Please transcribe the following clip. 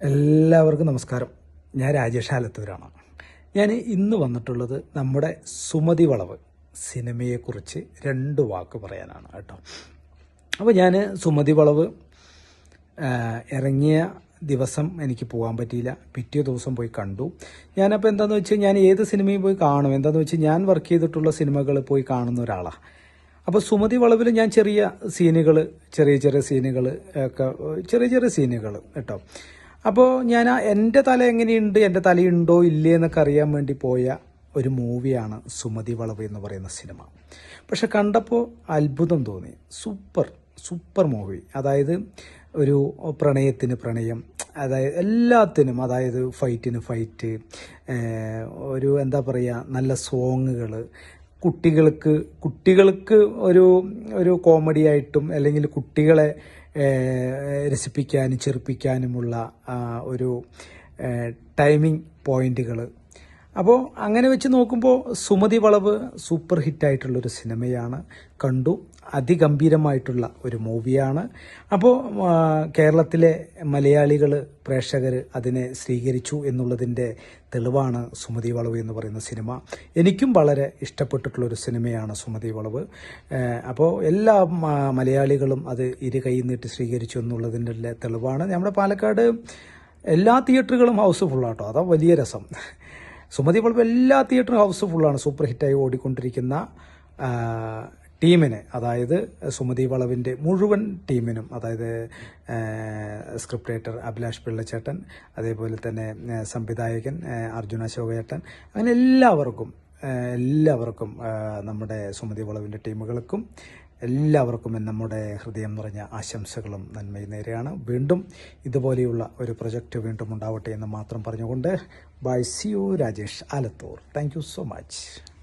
എല്ലാവർക്കും നമസ്കാരം. ഞാൻ രാജേഷ് ആലത്തൂരാണ്. ഞാൻ ഇന്ന് വന്നിട്ടുള്ളത് നമ്മുടെ സുമതി വളവ് സിനിമയെക്കുറിച്ച് രണ്ട് വാക്ക് പറയാനാണ് കേട്ടോ. അപ്പോൾ ഞാൻ സുമതി വളവ് ഇറങ്ങിയ ദിവസം എനിക്ക് പോകാൻ പറ്റിയില്ല. പിറ്റേ ദിവസം പോയി കണ്ടു. ഞാനപ്പോൾ എന്താണെന്ന് വെച്ചാൽ ഞാൻ ഏത് സിനിമയും പോയി കാണും. എന്താണെന്ന് വെച്ചാൽ ഞാൻ വർക്ക് ചെയ്തിട്ടുള്ള സിനിമകൾ പോയി കാണുന്ന ഒരാളാണ് അപ്പോൾ സുമതി വളവിൽ ഞാൻ ചെറിയ സീനുകൾ ചെറിയ ചെറിയ സീനുകൾ ഒക്കെ ചെറിയ ചെറിയ സീനുകൾ കേട്ടോ. അപ്പോൾ ഞാൻ എന്റെ തല എങ്ങനെയുണ്ട്? എന്റെ തലയുണ്ടോ ഇല്ലേ എന്നൊക്കെ അറിയാൻ വേണ്ടി പോയ ഒരു മൂവിയാണ് സുമതി വളവ് എന്ന് പറയുന്ന സിനിമ. പക്ഷെ കണ്ടപ്പോൾ അത്ഭുതം തോന്നി. Super super movie. അതായത് ഒരു പ്രണയത്തിന് പ്രണയം അതായത് എല്ലാത്തിനും അതായത് ഫൈറ്റിന് ഫൈറ്റ് ഒരു എന്താ പറയുക നല്ല സോങ്ങുകൾ കുട്ടികൾക്ക് കുട്ടികൾക്ക് ഒരു ഒരു കോമഡി ആയിട്ടും അല്ലെങ്കിൽ കുട്ടികളെ രസിപ്പിക്കാനും ചെറുപ്പിക്കാനുമുള്ള ഒരു ടൈമിംഗ് പോയിന്റുകൾ അപ്പോൾ അങ്ങനെ വെച്ച് നോക്കുമ്പോൾ സുമതി വളവ് സൂപ്പർ ഹിറ്റായിട്ടുള്ളൊരു സിനിമയാണ്. കണ്ടു. അതിഗംഭീരമായിട്ടുള്ള ഒരു മൂവിയാണ്. അപ്പോൾ കേരളത്തിലെ മലയാളികൾ പ്രേക്ഷകർ അതിനെ സ്വീകരിച്ചു എന്നുള്ളതിന്റെ തെളിവാണ് സുമതി വളവ് എന്ന് പറയുന്ന സിനിമ. എനിക്കും വളരെ ഇഷ്ടപ്പെട്ടിട്ടുള്ളൊരു സിനിമയാണ് സുമതി വളവ്. അപ്പോൾ എല്ലാ മലയാളികളും അത് ഇരു കൈ നീട്ടി സ്വീകരിച്ചു എന്നുള്ളതിന്റെ തെളിവാണ്. നമ്മുടെ പാലക്കാട് എല്ലാ തിയേറ്ററുകളും ഹൗസ് ഫുള്ളാട്ടോ അതാ വലിയ രസം. സുമതി വളവ് എല്ലാ തിയേറ്റർ ഹൗസ് ഫുള്ളാണ് സൂപ്പർ ഹിറ്റായി ഓടിക്കൊണ്ടിരിക്കുന്ന ടീമിന്. അതായത് സുമതി വളവിന്റെ മുഴുവൻ ടീമിനും അതായത് സ്ക്രിപ്റ്റ് റൈറ്റർ അഭിലാഷ് പിള്ളച്ചേട്ടൻ അതേപോലെ തന്നെ സംവിധായകൻ അർജുന അശോകേട്ടൻ അങ്ങനെ എല്ലാവർക്കും എല്ലാവർക്കും നമ്മുടെ സുമതി വളവിന്റെ ടീമുകൾക്കും എല്ലാവർക്കും നമ്മുടെ ഹൃദയം നിറഞ്ഞ ആശംസകളും നന്മയും നേരെയാണ്. വീണ്ടും ഇതുപോലെയുള്ള ഒരു പ്രൊജക്റ്റ് വീണ്ടും ഉണ്ടാവട്ടെ എന്ന് മാത്രം പറഞ്ഞുകൊണ്ട് bye see you Rajesh Alathur. Thank so much.